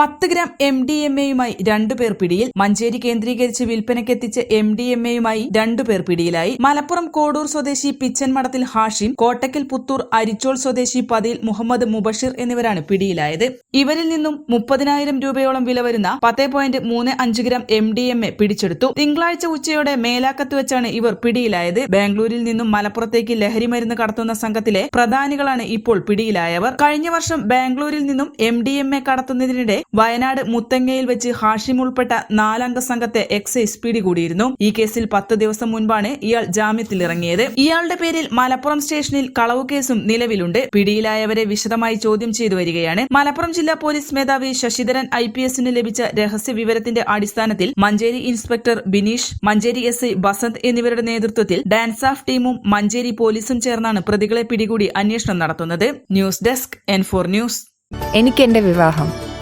പത്ത് gram M D M എയുമായി രണ്ടുപേർ പിടിയിൽ മഞ്ചേരി കേന്ദ്രീകരിച്ച് വിൽപ്പനയ്ക്കെത്തിച്ച എം ഡി എം എയുമായി രണ്ടുപേർ പിടിയിലായി. മലപ്പുറം കോടൂർ സ്വദേശി പിച്ചൻമടത്തിൽ ഹാഷിം കോട്ടക്കൽ പുത്തൂർ അരിച്ചോൾ സ്വദേശി പതിയിൽ മുഹമ്മദ് മുബഷിർ എന്നിവരാണ് പിടിയിലായത്. ഇവരിൽ നിന്നും മുപ്പതിനായിരം രൂപയോളം വില വരുന്ന പത്ത് പോയിന്റ് മൂന്ന് അഞ്ച് gram M D M A പിടിച്ചെടുത്തു. തിങ്കളാഴ്ച ഉച്ചയോടെ മേലാക്കത്ത് വെച്ചാണ് ഇവർ പിടിയിലായത്. ബാംഗ്ലൂരിൽ നിന്നും മലപ്പുറത്തേക്ക് ലഹരി മരുന്ന് കടത്തുന്ന സംഘത്തിലെ പ്രധാനികളാണ് ഇപ്പോൾ പിടിയിലായവർ. കഴിഞ്ഞ വർഷം ബാംഗ്ലൂരിൽ നിന്നും എം ഡി എം എ കടത്തുന്നതിനിടെ വയനാട് മുത്തങ്ങയിൽ വെച്ച് ഹാഷിം ഉൾപ്പെട്ട നാലംഗ സംഘത്തെ എക്സൈസ് പിടികൂടിയിരുന്നു. ഈ കേസിൽ പത്ത് ദിവസം മുൻപാണ് ഇയാൾ ജാമ്യത്തിൽ ഇറങ്ങിയത് ഇയാളുടെ പേരിൽ മലപ്പുറം സ്റ്റേഷനിൽ കളവു കേസും നിലവിലുണ്ട്. പിടിയിലായവരെ വിശദമായി ചോദ്യം ചെയ്തു വരികയാണ്. മലപ്പുറം ജില്ലാ പോലീസ് മേധാവി ശശിധരൻ ഐ പി എസിന് ലഭിച്ച രഹസ്യ വിവരത്തിന്റെ അടിസ്ഥാനത്തിൽ Manjeri inspector Bineesh Manjeri S I Basanth എന്നിവരുടെ നേതൃത്വത്തിൽ ഡാൻസ് ഓഫ് ടീമും മഞ്ചേരി പോലീസും ചേർന്നാണ് പ്രതികളെ പിടികൂടി അന്വേഷണം നടത്തുന്നത്. News desk N four news. എനിക്ക് എന്റെ വിവാഹം.